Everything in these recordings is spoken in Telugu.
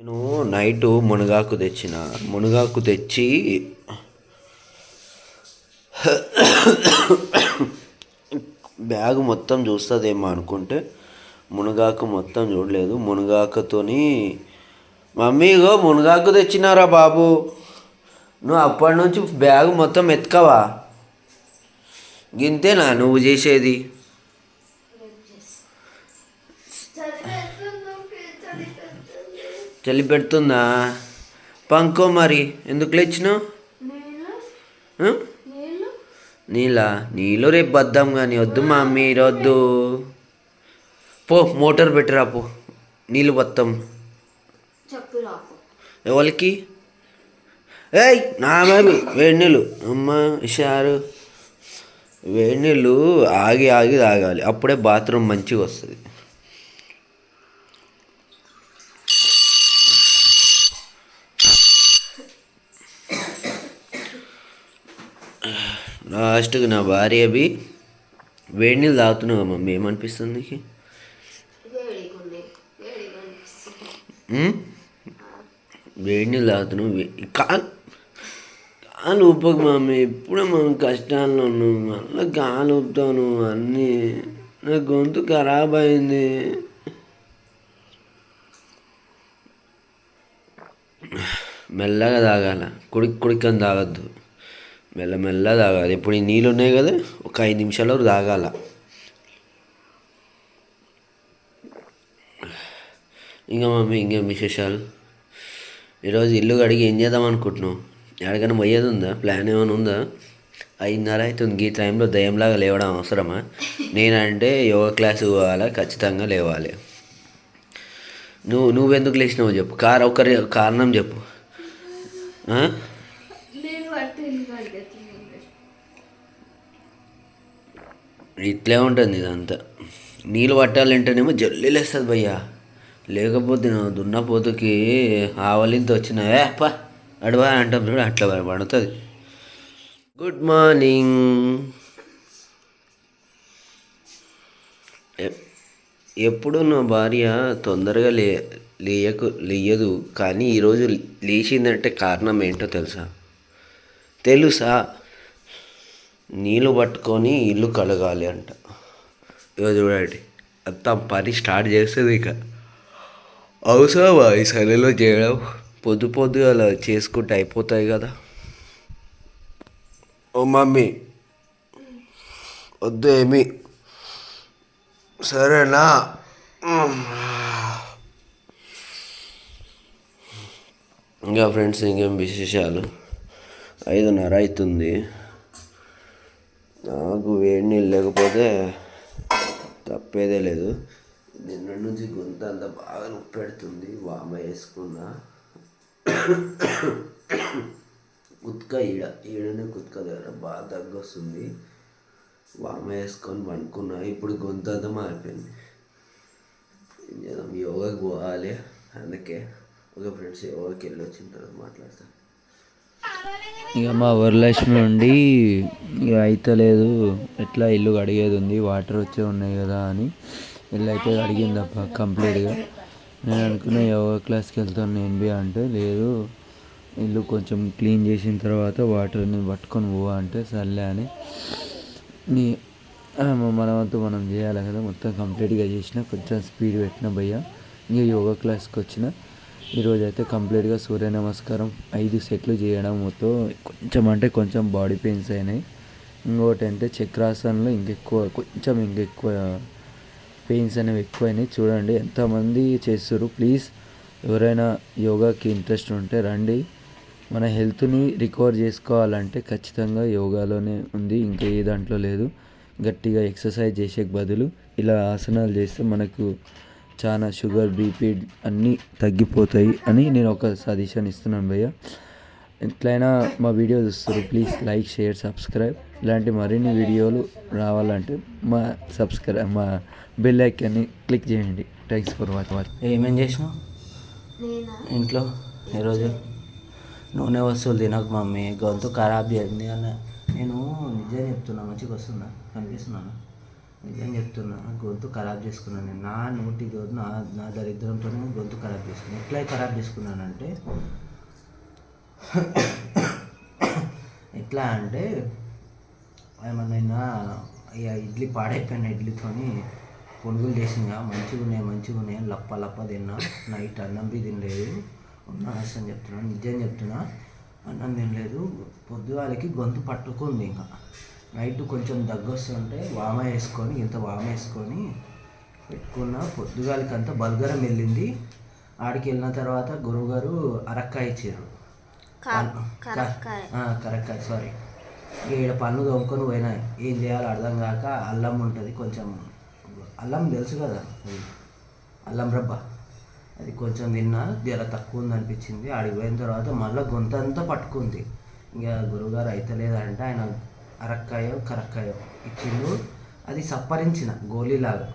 నేను నైట్ మునగాకు తెచ్చిన. మునగాకు తెచ్చి బ్యాగ్ మొత్తం చూస్తుందేమో అనుకుంటే మునగాకు మొత్తం చూడలేదు. మునగాకుతోని మమ్మీ ఇగో మునగాకు తెచ్చినారా బాబు? నువ్వు అప్పటి నుంచి బ్యాగ్ మొత్తం ఎత్తుకవా? గింతేనా నువ్వు చేసేది? చలి పెడుతుందా? పంకో మరి ఎందుకు లేచినావు? ఆ? నీళ్ళ? రేపు వద్దాం కానీ వద్దు మమ్మీ వద్దు పో మోటార్ పెట్టిరా పో నీళ్ళు రాకు ఎవరికి? ఏయ్ నా మమ్మీ వేడి నీళ్ళు అమ్మ ఇషారు వేడి నీళ్ళు ఆగి ఆగి తాగాలి. అప్పుడే బాత్రూమ్ మంచిగా వస్తుంది. లాస్ట్కి నా భార్య అవి వేడి నీళ్ళు తాగుతున్నావు మమ్మీ? ఏమనిపిస్తుంది నీకు? వేడి నీళ్ళు తాగుతున్నావు? కాలు కాలు ఊపకు మమ్మీ. ఇప్పుడే మనం కష్టాల్లో ఉన్నాం మళ్ళీ కాలు ఊపుతాను అన్నీ. నా గొంతు ఖరాబ్ అయింది. మెల్లగా తాగాల. కుడికి కుడికని తాగద్దు. మెల్ల మెల్ల తాగాలి. ఇప్పుడు ఈ నీళ్ళు ఉన్నాయి కదా ఒక ఐదు నిమిషాల వరకు తాగాల. ఇంకా మమ్మీ ఇంకేం విశేషాలు? ఈరోజు ఇల్లు కడిగి ఏం చేద్దాం అనుకుంటున్నావు? ఎక్కడికైనా పోయేది ఉందా? ప్లాన్ ఏమైనా ఉందా? ఐదున్నర అవుతుంది. ఈ టైంలో దయ్యంలాగా లేవడం అవసరమా? నేనంటే యోగా క్లాస్ పోవాలా? ఖచ్చితంగా లేవాలి. నువ్వు నువ్వెందుకు లేచినావు చెప్పు. కార్ ఒకరి కారణం చెప్పు. ఇట్లే ఉంటుంది ఇదంతా. నీళ్ళు పట్టాలంటేనేమో జల్లిలేస్తుంది భయ్యా. లేకపోతే నా దున్నపోతుకి ఆవలింత వచ్చిన ఏ పా అడవా అంటాం చూడు అట్లా పడుతుంది. గుడ్ మార్నింగ్ ఎప్పుడు నా భార్య తొందరగా లే లేయకు లేయదు కానీ ఈరోజు లేచిందంటే కారణం ఏంటో తెలుసా? తెలుసా? నీళ్ళు పట్టుకొని ఇల్లు కడగాలి అంట. ఇక చూడండి అంతా పని స్టార్ట్ చేస్తుంది ఇక. అవసరమా ఈ సలిలో చేయడం? పొద్దు పొద్దు అలా చేసుకుంటే అయిపోతాయి కదా. ఓ మమ్మీ వద్దు ఏమి. సరేనా? ఇంకా ఫ్రెండ్స్ ఇంకేం విశేషాలు? ఐదున్నర అవుతుంది. నాకు వేడి నీళ్ళు లేకపోతే తప్పేదే లేదు. నిన్న నుంచి గొంత అంతా బాగా నొప్పి పెడుతుంది వామ వేసుకున్నా. కుత్క ఈడ ఈడనే కుత్క దగ్గర బాగా దగ్గు వస్తుంది వామ వేసుకొని పండుకున్నా ఇప్పుడు గొంత అంతా మారిపోయింది. యోగాకి పోవాలి. అందుకే ఒక ఫ్రెండ్స్ యోగాకి వెళ్ళి వచ్చిన తర్వాత మాట్లాడతాను. ఇక మా వరలక్ష్మి ఉండి ఇక అయితలేదు ఎట్లా ఇల్లు కడిగేది ఉంది వాటర్ వచ్చే ఉన్నాయి కదా అని. ఇల్లు అయితే కడిగిందప్ప కంప్లీట్గా. నేను అనుకున్న యోగా క్లాస్కి వెళ్తాను నేను బి అంటే లేదు. ఇల్లు కొంచెం క్లీన్ చేసిన తర్వాత వాటర్ని పట్టుకొని పోవా అంటే సర్లే అని. నీ ఆ, మనం చేయాలి కదా మొత్తం కంప్లీట్గా చేసిన కొంచెం స్పీడ్ పెట్టిన భయ్య. ఇంకా యోగా క్లాస్కి వచ్చిన. ఈరోజు అయితే కంప్లీట్గా సూర్య నమస్కారం ఐదు సెట్లు చేయడంతో కొంచెం అంటే కొంచెం బాడీ పెయిన్స్ అయినాయి. ఇంకోటి అంటే చక్రాసనంలో ఇంకెక్కువ కొంచెం ఇంకెక్కువ పెయిన్స్ అనేవి ఎక్కువైనాయి. చూడండి ఎంతమంది చేస్తారు ప్లీజ్ ఎవరైనా యోగాకి ఇంట్రెస్ట్ ఉంటే రండి. మన హెల్త్ని రికవర్ చేసుకోవాలంటే ఖచ్చితంగా యోగాలోనే ఉంది. ఇంకే ఏ దాంట్లో లేదు. గట్టిగా ఎక్సర్సైజ్ చేసే బదులు ఇలా ఆసనాలు చేస్తే మనకు చాలా షుగర్ బీపీ అన్నీ తగ్గిపోతాయి అని నేను ఒక సజెషన్ ఇస్తున్నాను భయ్య. ఎట్లయినా మా వీడియో చూస్తారు ప్లీజ్ లైక్ షేర్ సబ్స్క్రైబ్. ఇలాంటి మరిన్ని వీడియోలు రావాలంటే మా సబ్స్క్రైబ్ మా బెల్ ఐకాన్ని క్లిక్ చేయండి. థ్యాంక్స్ ఫర్ వాచ్ ఏమేం చేసినావు? ఇంట్లో ఈరోజు నూనె వస్తువులు తినకు మమ్మీ గొంతు ఖరాబ్ చేసింది అన్న. నేను నిజం చెప్తున్నా మంచిగా వస్తుందా? కనిపిస్తున్నాను నిజం చెప్తున్నా గొంతు ఖరాబ్ చేసుకున్నాను నేను. నా నోటి నా నా దరిద్రంతోనే గొంతు ఖరాబ్ చేసుకున్నాను ఎట్లా ఖరాబ్ చేసుకున్నానంటే ఎట్లా అంటే ఏమన్నా ఇక ఇడ్లీ పాడైపోయిన ఇడ్లీతోని పొనుగులు చేసినా మంచిగా ఉన్నాయి మంచిగా ఉన్నాయి అని లప్ప లప్ప తిన్నా. నైట్ అన్నం బి తినలేదు. ఉన్న అని చెప్తున్నా నిజం చెప్తున్నా. అన్నం తినలేదు. పొద్దుగాలకి గొంతు పట్టుకుంది ఇంకా. నైట్ కొంచెం దగ్గు వస్తుంటే వామ వేసుకొని ఇంత వామ వేసుకొని పెట్టుకున్న పొద్దుగాలకి అంతా బల్గరం వెళ్ళింది. ఆడికి వెళ్ళిన తర్వాత గురువుగారు అరక్కాయ ఇచ్చారు. కరక్కాయ. కరెక్ట్ సారీ ఈడ పన్ను తోముకొని పోయినా. ఏం చేయాలో అర్థం కాక అల్లం ఉంటుంది కొంచెం అల్లం తెలుసు కదా. అల్లం రబ్బ అది కొంచెం తిన్నా జర తక్కువ ఉంది అనిపించింది. ఆడికి పోయిన తర్వాత మళ్ళీ గొంతంతా పట్టుకుంది. ఇంకా గురువుగారు అయితలేదంటే. ఆయన అరక్కాయో కరక్కాయో. ఇచ్చిండు అది సప్పరించిన గోళీలాగా.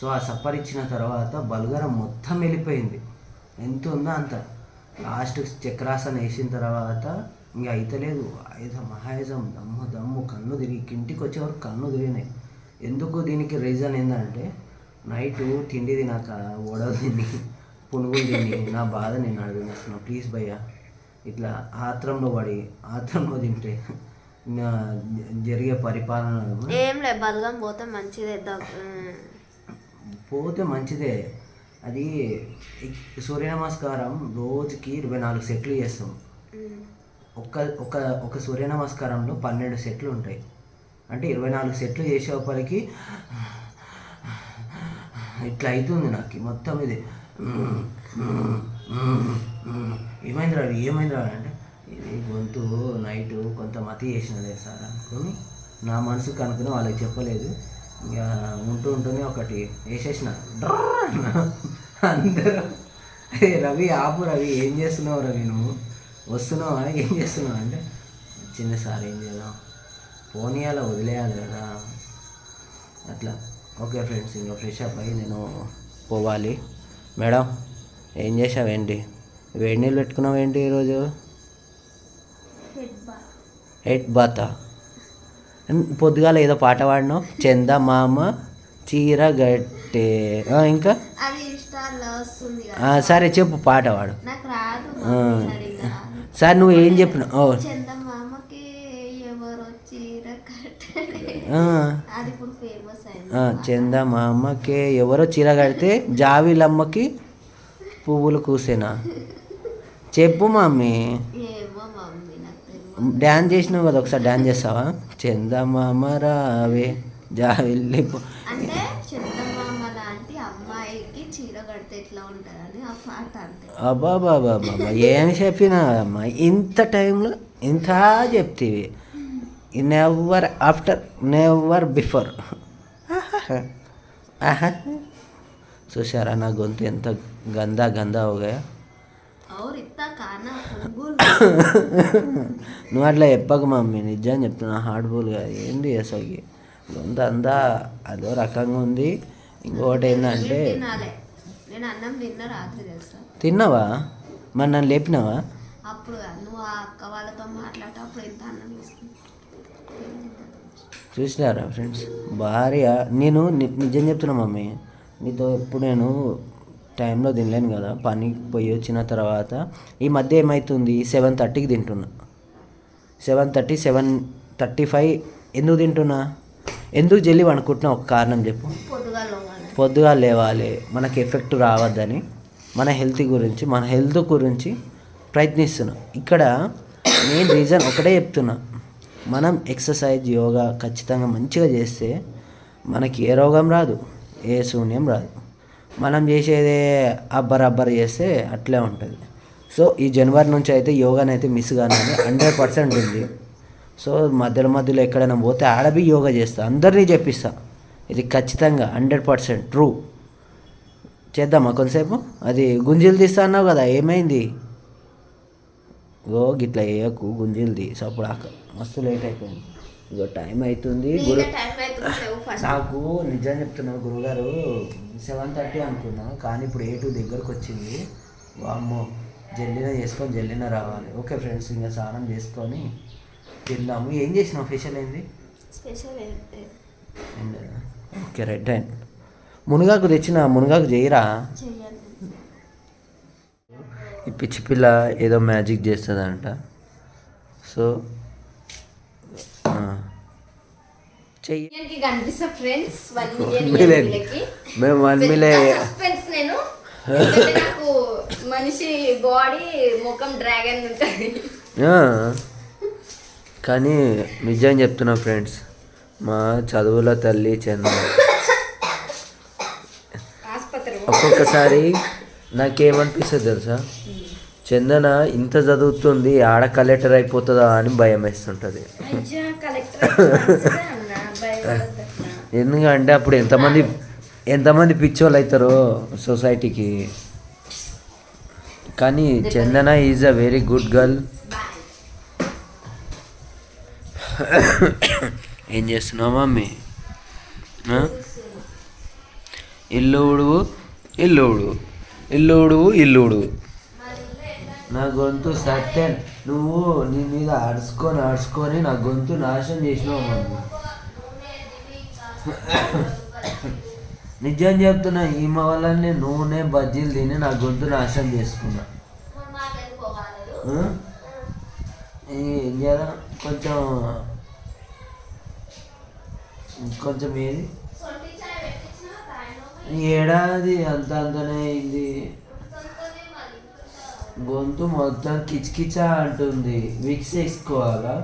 సో ఆ సప్పరిచ్చిన తర్వాత బల్గరం మొత్తం వెళ్ళిపోయింది. ఎంత ఉందో అంత. లాస్ట్ చక్రాసన వేసిన తర్వాత ఇంకా అయితలేదు ఆయుధం మహాయుధం. దమ్ము దమ్ము. కన్ను తిరిగి ఇంటికి వచ్చేవరకు కన్ను తిరిగినాయి. ఎందుకు దీనికి రీజన్ ఏంటంటే నైట్ తిండి తినాక ఓడలు తిని పునుగులు తిని నా బాధ నేను అడుగుతున్నా ప్లీజ్ భయ్యా ఇట్లా ఆత్రంలో పడి ఆత్రంలో తింటే జరిగే పరిపాలన ఏం లే బలగం పోతే మంచిదే. పోతే మంచిదే. అది సూర్య నమస్కారం రోజుకి ఇరవై నాలుగు సెట్లు చేస్తాం. ఒక్క ఒక ఒక సూర్య నమస్కారంలో పన్నెండు సెట్లు ఉంటాయి. అంటే ఇరవై నాలుగు సెట్లు చేసేపటికి ఇట్లా అవుతుంది నాకు మొత్తం ఇది. ఏమైంది రావి ఏమైంది అంటే ఇది గొంతు నైట్ కొంత మతి చేసినదే సార్ అనుకుని నా మనసుకు అనుకుని వాళ్ళకి చెప్పలేదు. ఇంకా ఉంటూ ఉంటూనే ఒకటి వేసేసిన. అందరూ రవి ఆపు రవి ఏం చేస్తున్నావు రవి నువ్వు? వస్తున్నావా? ఏం చేస్తున్నావు? అంటే చిన్న సార్ ఏం చేద్దాం? పోనీయాల వదిలేయాలి కదా. అట్లా. ఓకే ఫ్రెండ్స్ ఇంకా ఫ్రెష్ అప్ అయ్యి నేను పోవాలి. మేడం ఏం చేసావేంటి వేడి నీళ్ళు పెట్టుకున్నావేంటి ఈరోజు? ఎయిట్ బాతా. పొద్దుగాల ఏదో పాట పాడినావు? చందమామ చీర గట్టే. ఇంకా? సరే చెప్పు పాట పాడు. సార్ నువ్వు ఏం చెప్పినావు? చందమామకి ఎవరో చీర కడితే జావిలమ్మకి పువ్వులు కూసేనా? చెప్పు మమ్మీ ఏమో మమ్మీ నాకు తెలియదు డ్యాన్స్ చేసినావు కదా ఒకసారి డ్యాన్స్ చేస్తావా? చందమామ రావే జావిల్లి పు- అంటే చందమామ లాంటి అమ్మాయికి చీర కడితే ఎట్లా ఉంటుందని ఆ పాట అంతే. అబ్బా బాబా బాబా ఏం చెప్పినా అమ్మా ఇంత టైంలో ఇంత చెప్తీవి. నెవర్ ఆఫ్టర్ నెవర్ బిఫోర్ చూసారా నా గొంతు ఎంత గందా గందా అవుగా నువ్వు అట్లా చెప్పకు మమ్మీ నిజం చెప్తున్నా హార్డ్ బోల్గా ఏంది అసలు గొంతు అంతా అదో రకంగా ఉంది. ఇంకొకటి ఏంటంటే తినాలి. నేను అన్నం తిన్న రాత్రి తెలుసా? తిన్నావా? మరి నన్ను లేపినావా? అప్పుడు కాదు, నువ్వు ఆ అక్క వాళ్ళతో మాట్లాడితే అప్పుడు ఎంత అన్నం తీసుకుని చూసినారా ఫ్రెండ్స్? భార్య నేను నిజం చెప్తున్నా మమ్మీ. నీతో ఎప్పుడు నేను టైంలో తినలేను కదా పనికి పోయి వచ్చిన తర్వాత. ఈ మధ్య ఏమవుతుంది సెవెన్ థర్టీకి తింటున్నా. Seven thirty seven thirty five ఎందుకు తింటున్నా? ఎందుకు జల్లి అనుకుంటున్నా ఒక కారణం చెప్పు. పొద్దుగా లేవాలి. మనకి ఎఫెక్ట్ రావద్దని మన హెల్త్ గురించి మన హెల్త్ గురించి ప్రయత్నిస్తున్నా. ఇక్కడ మెయిన్ రీజన్ ఒకటే చెప్తున్నా. మనం ఎక్సర్సైజ్ యోగా ఖచ్చితంగా మంచిగా చేస్తే మనకి ఏ రోగం రాదు ఏ శూన్యం రాదు. మనం చేసేదే అబ్బర్ అబ్బర్ చేస్తే అట్లే ఉంటుంది. సో ఈ జనవరి నుంచి అయితే యోగాని అయితే మిస్ కానీ హండ్రెడ్ పర్సెంట్ ఉంది. సో మధ్యలో మధ్యలో ఎక్కడైనా పోతే ఆడబి యోగా చేస్తా. అందరినీ చెప్పిస్తా. ఇది ఖచ్చితంగా హండ్రెడ్ పర్సెంట్ ట్రూ. చేద్దామా కొంతసేపు? అది గుంజీలు తీస్తా అన్నావు కదా ఏమైంది? ఓ గిట్లా వేయకు గుంజీలది సప్పుడాక మస్తు లేట్ అయిపోయింది. ఇగో టైం అవుతుంది గురు టైం నాకు నిజం చెప్తున్నా గురుగారు సెవెన్ థర్టీ అనుకున్నా కానీ ఇప్పుడు ఎయిట్ దగ్గరకు వచ్చింది. వామ్మో జల్లిన చేసుకొని జల్లిన రావాలి. ఓకే ఫ్రెండ్స్ ఇంకా స్నానం చేసుకొని తిందాము. ఏం చేసినావు? ఫెషల్ ఏంది? స్పెషల్ ఓకే రైట్ అండ్ మునగాకు తెచ్చిన మునగాకు చేయరా? ఈ పిచ్చి పిల్ల ఏదో మ్యాజిక్ చేస్తుందంట. సో ఆ, చెయ్యి. మిలియన్కి కనిపిస్తా ఫ్రెండ్స్ వన్ మిలియన్. మిలియన్ వీళ్ళకి మేము వన్ మిలియన్ సస్పెన్స్ నేను. ఎందుకంటే నాకు మనిషి బాడీ ముఖం డ్రాగన్ ఉంటుంది. కానీ నిజం చెప్తున్నా ఫ్రెండ్స్ మా చదువుల తల్లి ఆసుపత్రి ఒక్కొక్కసారి నాకేమనిపిస్తుంది తెలుసా? చందన ఇంత చదువుతుంది ఆడ కలెక్టర్ అయిపోతుందా అని భయం వేస్తుంటుంది ఎందుకంటే అప్పుడు ఎంతమంది ఎంతమంది పిచ్చోళ్ళు అవుతారో సొసైటీకి. కానీ Chandana is a very good girl. ఏం చేస్తున్నావు మమ్మీ? ఇల్లు ఉడువు ఇల్లు ఉడువు ఇల్లు ఉడువు ఇల్లు ఉడువు నా గొంతు సత్యం. నువ్వు నీ మీద అడుచుకొని అడుచుకొని నా గొంతు నాశనం చేసినావు మమ్మీ. నిజం చెప్తున్నా ఈమె వల్లనే నూనె బజ్జీలు తిని నా గొంతు నాశనం చేసుకున్నా. ఏం చేయాలా కొంచెం కొంచెం ఏది? ఏడాది అంత అంతనే అయింది. గొంతు మొత్తం కిచకిచా అంటుంది. విక్స్ వేసుకోవాలా?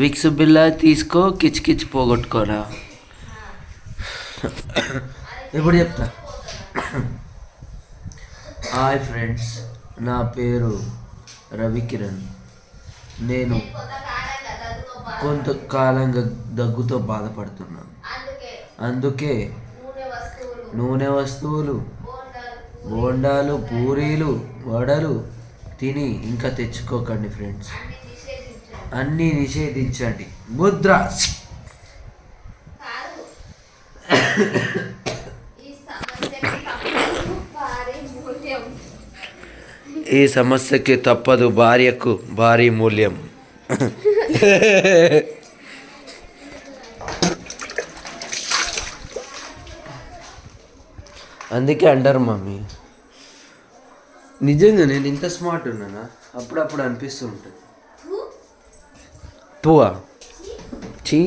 విక్స్ బిల్ల తీసుకో కిచ్ పోగొట్టుకోరా. ఇప్పుడు చెప్తా? హాయ్ ఫ్రెండ్స్ నా పేరు రవికిరణ్. నేను కొంతకాలంగా దగ్గుతో బాధపడుతున్నాను. అందుకే నూనె వస్తువులు బోండాలు పూరీలు వడలు తిని ఇంకా తెచ్చుకోకండి ఫ్రెండ్స్ అన్ని నిషేధించండి. ముద్ర. ఈ సమస్యకి తప్పదు భార్యకు భారీ మూల్యం. అందుకే అంటారు మమ్మీ. నిజంగా నేను ఇంత స్మార్ట్ ఉన్నానా? అప్పుడప్పుడు అనిపిస్తూ ఉంటుంది. టూవా చీ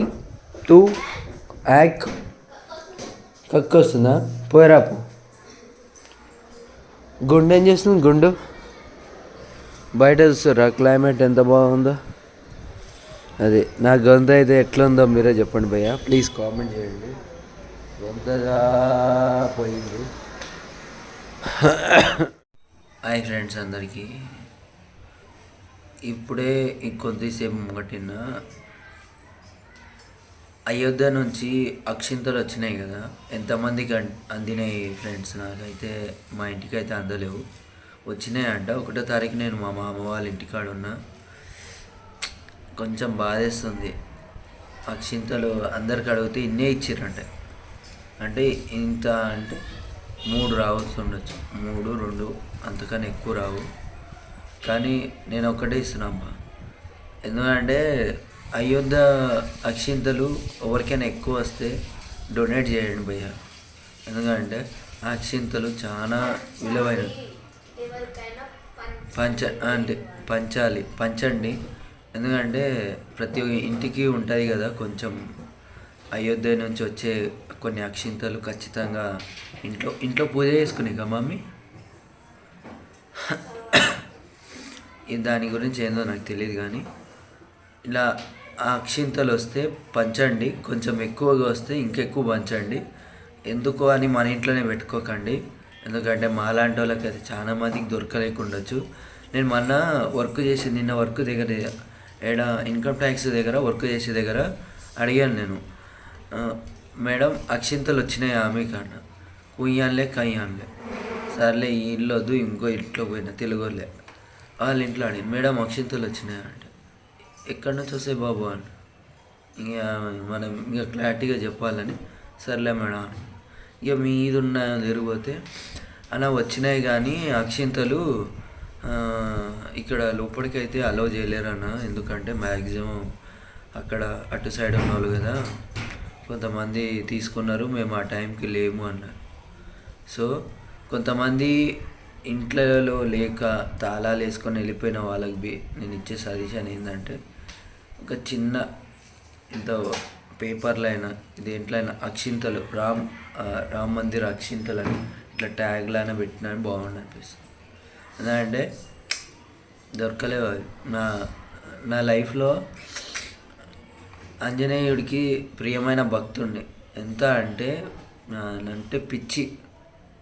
టూ యాక్ కక్క వస్తుందా పోయరా పో గుండు ఏం చేస్తుంది గుండు బయట చూస్తారా క్లైమేట్ ఎంత బాగుందో అది నా గొంత అయితే ఎట్లుందో మీరే చెప్పండి భయ్య ప్లీజ్ కామెంట్ చేయండి గొంతగా పోయింది హాయ్ ఫ్రెండ్స్ అందరికీ. ఇప్పుడే ఇంకొద్దిసేపు కొద్దిసేపు ముంగటిన అయోధ్య నుంచి అక్షింతలు వచ్చినాయి కదా. ఎంతమందికి అందినాయి ఫ్రెండ్స్ నాకైతే మా ఇంటికి అయితే అందలేవు. వచ్చినాయి అంట. ఒకటో తారీఖు నేను మా మామ వాళ్ళ ఇంటికాడ ఉన్నా. కొంచెం బాధేస్తుంది. అక్షింతలు అందరికి అడిగితే ఇన్నే ఇచ్చిరంట అంటే ఇంత అంటే మూడు రావచ్చు ఉండొచ్చు. మూడు రెండు అంతకన్నా ఎక్కువ రావు. కానీ నేను ఒక్కటే ఇస్తున్నా అమ్మా. ఎందుకంటే అయోధ్య అక్షింతలు ఎవరికైనా ఎక్కువ వస్తే డొనేట్ చేయండి భయ్య. ఎందుకంటే ఆ అక్షింతలు చాలా విలువైనవి పంచ అంటే పంచాలి పంచండి. ఎందుకంటే ప్రతి ఇంటికి ఉంటుంది కదా కొంచెం. అయోధ్య నుంచి వచ్చే కొన్ని అక్షింతలు ఖచ్చితంగా ఇంట్లో ఇంట్లో పూజ చేసుకునే కదా మమ్మీ? దాని గురించి ఏందో నాకు తెలియదు కానీ ఇలా అక్షింతలు వస్తే పంచండి కొంచెం ఎక్కువగా వస్తే ఇంకెక్కువ పంచండి. ఎందుకు అని మన ఇంట్లోనే పెట్టుకోకండి. ఎందుకంటే మాలాంటి వాళ్ళకి అది చాలా మందికి దొరకలేకుండొచ్చు. నేను మొన్న వర్క్ చేసి నిన్న వర్క్ దగ్గర ఏడ ఇన్కమ్ ట్యాక్స్ దగ్గర వర్క్ చేసే దగ్గర అడిగాను నేను. మేడం అక్షింతలు వచ్చినాయి ఆమె కాడ కుయ్యాన్లే కయ్యాన్లే. సర్లే ఈ ఇల్లు వద్దు ఇంకో ఇంట్లో పోయినా తెలుగులే. వాళ్ళ ఇంట్లో అడిగి మేడం అక్షింతలు వచ్చినాయి అంటే ఎక్కడి నుంచి వస్తాయి బాబు అని. ఇక మనం ఇక క్లారిటీగా చెప్పాలని సర్లే మేడం ఇక మీద ఉన్న జరిగిపోతే అలా వచ్చినాయి కానీ అక్షింతలు ఇక్కడ లోపలికి అయితే అలౌ చేయలేరన్న. ఎందుకంటే మ్యాక్సిమం అక్కడ అటు సైడ్ ఉన్నవాళ్ళు కదా కొంతమంది తీసుకున్నారు మేము ఆ టైంకి లేము అన్నారు. సో కొంతమంది ఇంట్లో లేక తాళాలు వేసుకొని వెళ్ళిపోయిన వాళ్ళకి బి నేను ఇచ్చే సజెషన్ ఏంటంటే ఒక చిన్న ఇంత పేపర్లో అయినా దేంట్లో అయినా అక్షింతలు రామ్ రామ్ మందిర్ అక్షింతలు అని ఇట్లా ట్యాగ్లైనా పెట్టినా బాగుండి అనిపిస్తుంది. ఎందుకంటే దొరకలేవు అవి. నా నా లైఫ్లో ఆంజనేయుడికి ప్రియమైన భక్తుడిని ఎంత అంటే అంటే పిచ్చి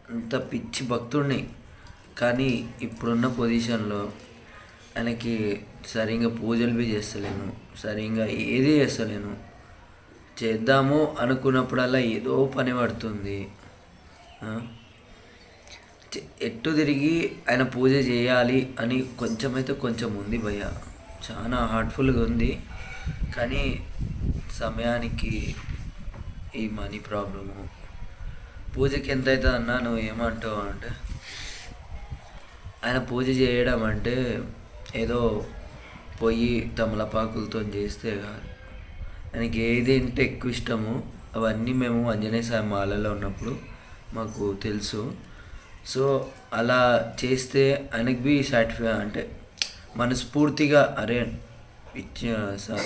అంత పిచ్చి భక్తుడిని కానీ ఇప్పుడున్న పొజిషన్లో ఆయనకి సరిగ్గా పూజలు బి చేస్తలేను సరిగ్గా ఏది చేస్తలేను. చేద్దాము అనుకున్నప్పుడల్లా ఏదో పని పడుతుంది. ఎట్టు తిరిగి ఆయన పూజ చేయాలి అని కొంచెం అయితే కొంచెం ఉంది భయ చాలా హార్ట్ఫుల్గా ఉంది. కానీ సమయానికి ఈ మనీ ప్రాబ్లము. పూజకి ఎంత అవుతుంది అన్నా నువ్వు ఏమంటావు అంటే ఆయన పూజ చేయడం అంటే ఏదో పొయ్యి తమలపాకులతో చేస్తే కాదు ఆయనకి ఏది అంటే ఎక్కువ ఇష్టమో అవన్నీ మేము ఆంజనేయ స్వామి మాలలో ఉన్నప్పుడు మాకు తెలుసు. సో అలా చేస్తే ఆయనకి బి సాటిస్ఫై అంటే మనస్ఫూర్తిగా అరే ఇచ్చి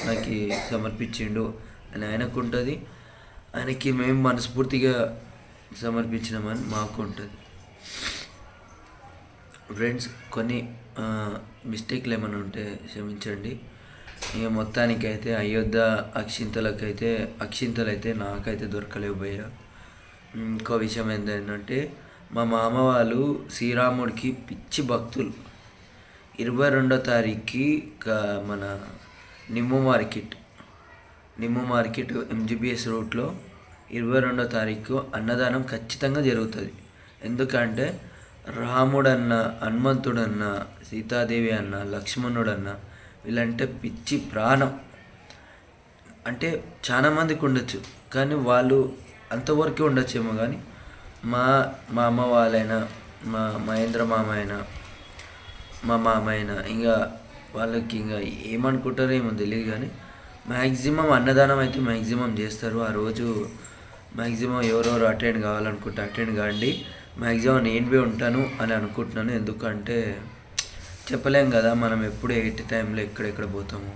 నాకు సమర్పించిండు అని ఆయనకు ఉంటుంది ఆయనకి మేము మనస్ఫూర్తిగా సమర్పించినామని మాకు ఉంటుంది ఫ్రెండ్స్ కొన్ని మిస్టేక్లు ఏమైనా ఉంటే క్షమించండి. ఇక మొత్తానికైతే అయోధ్య అక్షింతలకైతే అక్షింతలు అయితే నాకైతే దొరకలేవు భయ్య. ఇంకో విషయం ఏంటంటే మా మామ వాళ్ళు శ్రీరాముడికి పిచ్చి భక్తులు. ఇరవై రెండో తారీఖుకి మన నిమ్ము మార్కెట్. నిమ్ము మార్కెట్ ఎంజీబీఎస్ రూట్లో ఇరవై రెండో తారీఖు అన్నదానం ఖచ్చితంగా జరుగుతుంది. ఎందుకంటే రాముడన్న హనుమంతుడన్న సీతాదేవి అన్న లక్ష్మణుడన్న వీళ్ళంటే పిచ్చి ప్రాణం. అంటే చాలామందికి ఉండొచ్చు. కానీ వాళ్ళు అంతవరకే ఉండొచ్చేమో కానీ మా మా అమ్మ వాళ్ళైనా మా మహేంద్ర మామ అయినా మా మామ అయినా ఇంకా వాళ్ళకి ఇంకా ఏమనుకుంటారో ఏమో తెలియదు కానీ మ్యాక్సిమం అన్నదానం అయితే మ్యాక్సిమం చేస్తారు. ఆ రోజు మ్యాక్సిమం ఎవరెవరు అటెండ్ కావాలనుకుంటే అటెండ్ కాండి. మ్యాక్సిమం నేను పోయి ఉంటాను అని అనుకుంటున్నాను. ఎందుకంటే చెప్పలేం కదా మనం ఎప్పుడు ఎయిట్ టైంలో ఎక్కడెక్కడ పోతాము.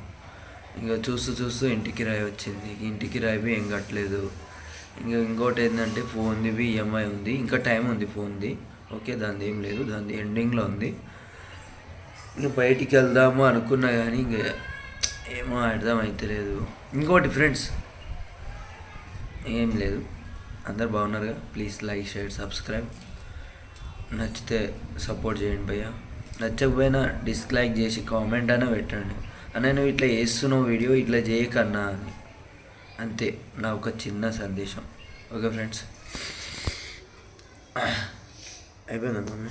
ఇంకా చూస్తూ చూస్తూ ఇంటికి రాయి వచ్చింది. ఇంటికి రాయి ఏం కట్టలేదు. ఇంకా ఇంకోటి ఏంటంటే ఫోన్ది ఈఎంఐ ఉంది. ఇంకా టైం ఉంది ఫోన్ది. ఓకే దాని ఏం లేదు. దాని ఎండింగ్లో ఉంది. ఇంకా బయటికి వెళ్దాము అనుకున్నా కానీ ఇంక ఏమో అర్థం అవుతలేదు ఇంకోటి ఫ్రెండ్స్ ఏం లేదు. అందరు బాగున్నారుగా? Please like share subscribe. నచ్చితే సపోర్ట్ చేయండి భయ్య. నచ్చకపోయినా డిస్లైక్ చేసి కామెంట్ అయినా పెట్టండి. అన్న నువ్వు ఇట్లా చేస్తున్నావు వీడియో ఇట్లా చేయకన్నా అని. అంతే నా ఒక చిన్న సందేశం. Okay friends. అయిపోయిందా మమ్మీ?